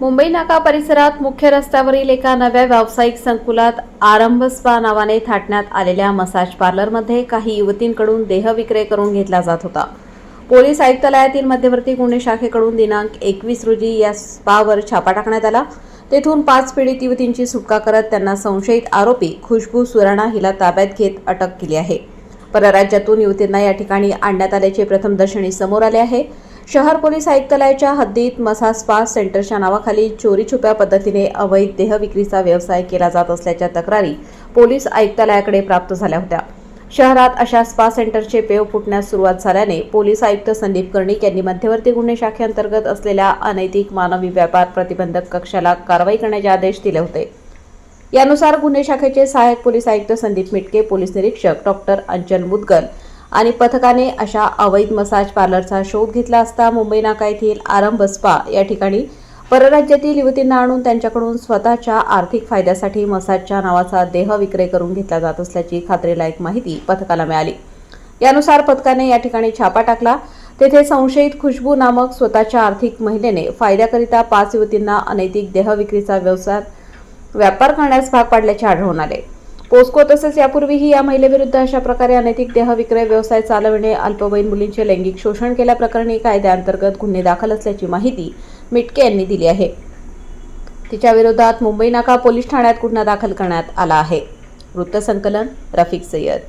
मुंबई नाका परिसरात मुख्य रस्त्यावरील एका नव्या व्यावसायिक संकुलात आरंभ स्पा नावाने थाटण्यात आलेल्या मसाज पार्लरमध्ये काही युवतींकडून देहविक्रय करून घेतला जात होता. पोलीस आयुक्तालयातील मध्यवर्ती गुन्हे शाखेकडून दिनांक एकवीस रोजी या स्पावर छापा टाकण्यात आला. तेथून पाच पीडित युवतींची सुटका करत त्यांना संशयित आरोपी खुशबू सुराणा हिला ताब्यात घेत अटक केली आहे. परराज्यातून युवतींना या ठिकाणी आणण्यात आल्याचे प्रथमदर्शनी समोर आले आहे. शहर पोलीस आयुक्तालयाच्या हद्दीत मसा स्पा सेंटरच्या नावाखाली चोरी छुप्या पद्धतीने अवैध देह विक्रीचा व्यवसाय केला जात असल्याच्या तक्रारी पोलीस आयुक्तालयाकडे प्राप्त झाल्या होत्या. शहरात अशा स्पा सेंटरचे पेव फुटण्यास सुरुवात झाल्याने पोलीस आयुक्त संदीप कर्णिक यांनी मध्यवर्ती गुन्हे शाखेअंतर्गत असलेल्या अनैतिक मानवी व्यापार प्रतिबंधक कक्षाला कारवाई करण्याचे आदेश दिले होते. यानुसार गुन्हे शाखेचे सहाय्यक पोलीस आयुक्त संदीप मिटके पोलीस निरीक्षक डॉक्टर अंचल मुदगल आणि पथकाने अशा अवैध मसाज पार्लरचा शोध घेतला असता मुंबई नाका येथील आरंभ स्पा या ठिकाणी परराज्यातील युवतींना आणून त्यांच्याकडून स्वतःच्या आर्थिक फायद्यासाठी मसाजच्या नावाचा देह विक्रय करून घेतला जात असल्याची खात्रीलायक माहिती पथकाला मिळाली. यानुसार पथकाने या ठिकाणी छापा टाकला. तेथे संशयित खुशबू नामक स्वतःच्या आर्थिक महिलेने फायद्याकरिता पाच युवतींना अनैतिक देहविक्रीचा व्यवसाय व्यापार करण्यास भाग पाडल्याचे आढळून आले. पोस्को तसेच यापूर्वीही या महिलेविरुद्ध अशा प्रकारे अनैतिक देह विक्रय व्यवसाय चालविणे अल्पवयीन मुलींचे लैंगिक शोषण केल्याप्रकरणी कायद्याअंतर्गत गुन्हे दाखल असल्याची माहिती मिटके यांनी दिली आहे. तिच्या विरोधात मुंबई नाका पोलीस ठाण्यात गुन्हा दाखल करण्यात आला आहे. वृत्तसंकलन रफिक सय्यद.